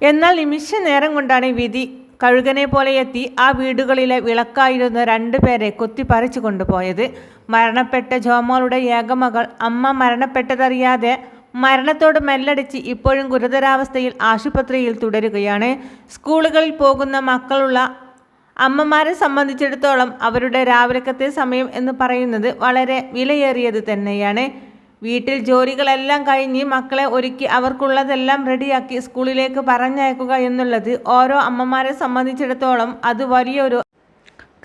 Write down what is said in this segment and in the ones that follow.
എന്നാൽ നിമിഷ നേരം കൊണ്ടാണ് വിധി. കഴുകനെ പോലെ എത്തി ആ വീടുകളിലെ വിളക്കായിരുന്ന രണ്ടുപേരെ കൊത്തിപ്പറിച്ചു കൊണ്ടുപോയത്. മരണപ്പെട്ട ജോമോളുടെ ഏകമകൾ അമ്മ മരണപ്പെട്ടതറിയാതെ മരണത്തോട് മെല്ലടിച്ച് ഇപ്പോഴും ഗുരുതരാവസ്ഥയിൽ ആശുപത്രിയിൽ തുടരുകയാണ്. സ്കൂളുകളിൽ പോകുന്ന മക്കളുള്ള അമ്മമാരെ സംബന്ധിച്ചിടത്തോളം അവരുടെ രാവിലക്കത്തെ സമയം എന്ന് പറയുന്നത് വളരെ വിലയേറിയത് തന്നെയാണ്. വീട്ടിൽ ജോലികളെല്ലാം കഴിഞ്ഞ് മക്കളെ ഒരുക്കി അവർക്കുള്ളതെല്ലാം റെഡിയാക്കി സ്കൂളിലേക്ക് പറഞ്ഞയക്കുക എന്നുള്ളത് ഓരോ അമ്മമാരെ സംബന്ധിച്ചിടത്തോളം അത് വലിയൊരു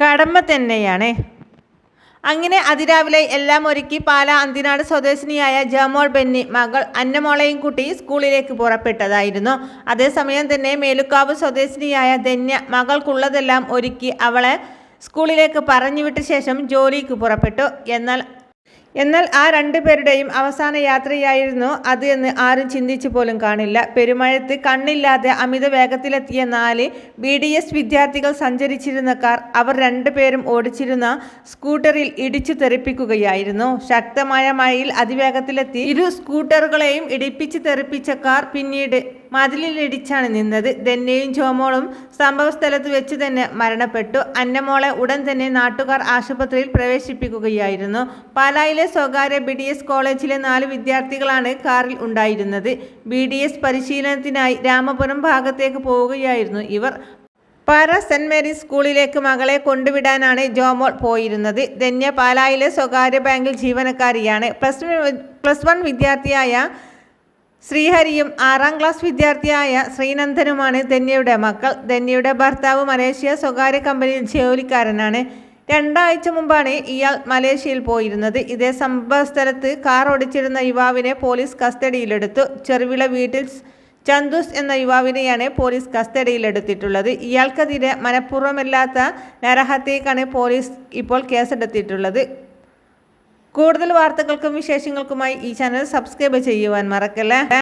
കടമ തന്നെയാണ്. അങ്ങനെ അതിരാവിലെ എല്ലാം ഒരുക്കി പാല അന്തിനാട് സ്വദേശിനിയായ ജമോൾ ബെന്നി മകൾ അന്നമോളയും കുട്ടി സ്കൂളിലേക്ക് പുറപ്പെട്ടതായിരുന്നു. അതേസമയം തന്നെ മേലുക്കാവ് സ്വദേശിനിയായ ധന്യ മകൾക്കുള്ളതെല്ലാം ഒരുക്കി അവളെ സ്കൂളിലേക്ക് പറഞ്ഞുവിട്ട ശേഷം ജോലിക്ക് പുറപ്പെട്ടു. എന്നാൽ എന്നാൽ ആ രണ്ടുപേരുടെയും അവസാന യാത്രയായിരുന്നു അത് എന്ന് ആരും ചിന്തിച്ചു പോലും കാണില്ല. പെരുമഴത്ത് കണ്ണില്ലാതെ അമിത വേഗത്തിലെത്തിയ നാല് ബി ഡി എസ് വിദ്യാർത്ഥികൾ സഞ്ചരിച്ചിരുന്ന കാർ അവർ രണ്ടുപേരും ഓടിച്ചിരുന്ന സ്കൂട്ടറിൽ ഇടിച്ചു തെറിപ്പിക്കുകയായിരുന്നു. ശക്തമായ മഴയിൽ അതിവേഗത്തിലെത്തി ഇരു സ്കൂട്ടറുകളെയും ഇടിപ്പിച്ച് തെറിപ്പിച്ച കാർ പിന്നീട് മതിലിലിടിച്ചാണ് നിന്നത്. ധന്യയും ചോമോളും സംഭവസ്ഥലത്ത് വെച്ച് തന്നെ മരണപ്പെട്ടു. അന്നമോളെ ഉടൻ തന്നെ നാട്ടുകാർ ആശുപത്രിയിൽ പ്രവേശിപ്പിക്കുകയായിരുന്നു. പാലായിലെ സ്വകാര്യ ബി ഡി എസ് കോളേജിലെ നാല് വിദ്യാർത്ഥികളാണ് കാറിൽ ഉണ്ടായിരുന്നത്. ബി ഡി എസ് പരിശീലനത്തിനായി രാമപുരം ഭാഗത്തേക്ക് പോവുകയായിരുന്നു ഇവർ. പാര സെന്റ് മേരീസ് സ്കൂളിലേക്ക് മകളെ കൊണ്ടുവിടാനാണ് ജോമോൾ പോയിരുന്നത്. ധന്യ പാലായിലെ സ്വകാര്യ ബാങ്കിൽ ജീവനക്കാരിയാണ്. പ്ലസ് പ്ലസ് വൺ വിദ്യാർത്ഥിയായ ശ്രീഹരിയും ആറാം ക്ലാസ് വിദ്യാർത്ഥിയായ ശ്രീനന്ദനുമാണ് ധന്യയുടെ മക്കൾ. ധന്യയുടെ ഭർത്താവ് മലേഷ്യ സ്വകാര്യ കമ്പനിയിൽ ജോലിക്കാരനാണ്. രണ്ടാഴ്ച മുമ്പാണ് ഇയാൾ മലേഷ്യയിൽ പോയിരുന്നത്. ഇതേ സംഭവസ്ഥലത്ത് കാർ ഓടിച്ചിരുന്ന യുവാവിനെ പോലീസ് കസ്റ്റഡിയിലെടുത്തു. ചെറുവിള വീട്ടിൽ ചന്തുസ് എന്ന യുവാവിനെയാണ് പോലീസ് കസ്റ്റഡിയിലെടുത്തിട്ടുള്ളത്. ഇയാൾക്കെതിരെ മനഃപൂർവമല്ലാത്ത നരഹത്യക്കാണ് പോലീസ് ഇപ്പോൾ കേസെടുത്തിട്ടുള്ളത്. കൂടുതൽ വാർത്തകൾക്കും വിശേഷങ്ങൾക്കുമായി ഈ ചാനൽ സബ്സ്ക്രൈബ് ചെയ്യുവാൻ മറക്കല്ലേ?